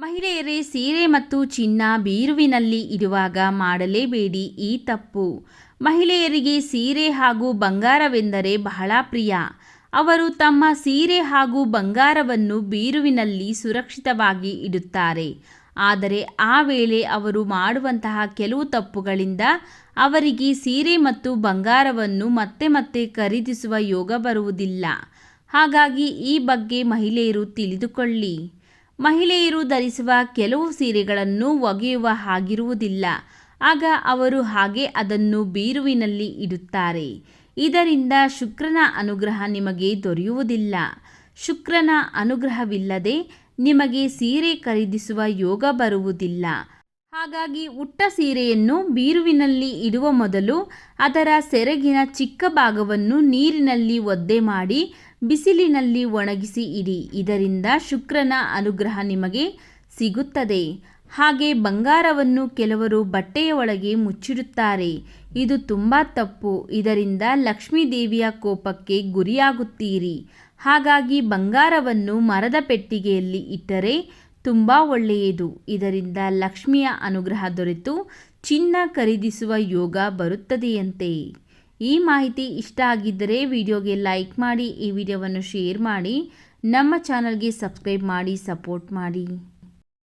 ಮಹಿಳೆಯರೇ, ಸೀರೆ ಮತ್ತು ಚಿನ್ನ ಬೀರುವಿನಲ್ಲಿ ಇಡುವಾಗ ಮಾಡಲೇಬೇಡಿ, ಈ ತಪ್ಪು. ಮಹಿಳೆಯರಿಗೆ ಸೀರೆ ಹಾಗೂ ಬಂಗಾರವೆಂದರೆ ಬಹಳ ಪ್ರಿಯ. ಅವರು ತಮ್ಮ ಸೀರೆ ಹಾಗೂ ಬಂಗಾರವನ್ನು ಬೀರುವಿನಲ್ಲಿ ಸುರಕ್ಷಿತವಾಗಿ ಇಡುತ್ತಾರೆ. ಆದರೆ ಆ ವೇಳೆ ಅವರು ಮಾಡುವಂತಹ ಕೆಲವು ತಪ್ಪುಗಳಿಂದ ಅವರಿಗೆ ಸೀರೆ ಮತ್ತು ಬಂಗಾರವನ್ನು ಮತ್ತೆ ಮತ್ತೆ ಖರೀದಿಸುವ ಯೋಗ ಬರುವುದಿಲ್ಲ. ಹಾಗಾಗಿ ಈ ಬಗ್ಗೆ ಮಹಿಳೆಯರು ತಿಳಿದುಕೊಳ್ಳಿ. ಮಹಿಳೆಯರು ಧರಿಸುವ ಕೆಲವು ಸೀರೆಗಳನ್ನು ಒಗೆಯುವ ಹಾಗಿರುವುದಿಲ್ಲ. ಆಗ ಅವರು ಹಾಗೆ ಅದನ್ನು ಬೀರುವಿನಲ್ಲಿ ಇಡುತ್ತಾರೆ. ಇದರಿಂದ ಶುಕ್ರನ ಅನುಗ್ರಹ ನಿಮಗೆ ದೊರೆಯುವುದಿಲ್ಲ. ಶುಕ್ರನ ಅನುಗ್ರಹವಿಲ್ಲದೆ ನಿಮಗೆ ಸೀರೆ ಖರೀದಿಸುವ ಯೋಗ ಬರುವುದಿಲ್ಲ. ಹಾಗಾಗಿ ಉಟ್ಟ ಸೀರೆಯನ್ನು ಬೀರುವಿನಲ್ಲಿ ಇಡುವ ಮೊದಲು ಅದರ ಸೆರಗಿನ ಚಿಕ್ಕ ಭಾಗವನ್ನು ನೀರಿನಲ್ಲಿ ಒದ್ದೆ ಮಾಡಿ ಬಿಸಿಲಿನಲ್ಲಿ ಒಣಗಿಸಿ ಇಡಿ. ಇದರಿಂದ ಶುಕ್ರನ ಅನುಗ್ರಹ ನಿಮಗೆ ಸಿಗುತ್ತದೆ. ಹಾಗೆ ಬಂಗಾರವನ್ನು ಕೆಲವರು ಬಟ್ಟೆಯ ಒಳಗೆ ಮುಚ್ಚಿರುತ್ತಾರೆ ಇದು ತುಂಬ ತಪ್ಪು. ಇದರಿಂದ ಲಕ್ಷ್ಮೀ ದೇವಿಯ ಕೋಪಕ್ಕೆ ಗುರಿಯಾಗುತ್ತೀರಿ. ಹಾಗಾಗಿ ಬಂಗಾರವನ್ನು ಮರದ ಪೆಟ್ಟಿಗೆಯಲ್ಲಿ ಇಟ್ಟರೆ ತುಂಬ ಒಳ್ಳೆಯದು. ಇದರಿಂದ ಲಕ್ಷ್ಮಿಯ ಅನುಗ್ರಹ ದೊರೆತು ಚಿನ್ನ ಖರೀದಿಸುವ ಯೋಗ ಬರುತ್ತದೆಯಂತೆ. ಈ ಮಾಹಿತಿ ಇಷ್ಟ ಆಗಿದ್ದರೆ ವಿಡಿಯೋಗೆ ಲೈಕ್ ಮಾಡಿ ಈ ವಿಡಿಯೋವನ್ನು ಶೇರ್ ಮಾಡಿ ನಮ್ಮ ಚಾನಲ್ಗೆ ಸಬ್ಸ್ಕ್ರೈಬ್ ಮಾಡಿ ಸಪೋರ್ಟ್ ಮಾಡಿ.